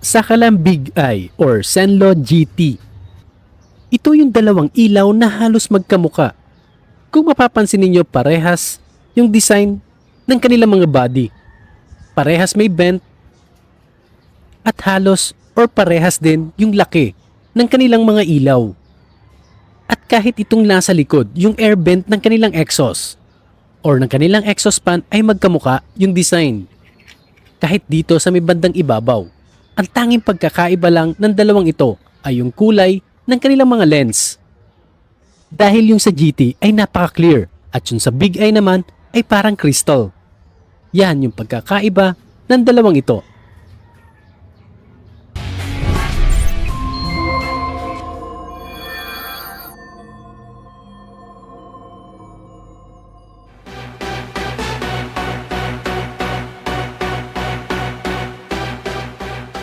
Saka lang Big Eye or Senlo GT. Ito yung dalawang ilaw na halos magkamuka. Kung mapapansin ninyo parehas yung design ng kanilang mga body. Parehas may bent at halos or parehas din yung laki ng kanilang mga ilaw. At kahit itong nasa likod, yung air vent ng kanilang exhaust or ng kanilang exhaust fan ay magkamuka yung design. Kahit dito sa may bandang ibabaw, ang tanging pagkakaiba lang ng dalawang ito ay yung kulay ng kanilang mga lens. Dahil yung sa GT ay napaka-clear at yung sa Big Eye naman ay parang crystal. Yan yung pagkakaiba ng dalawang ito.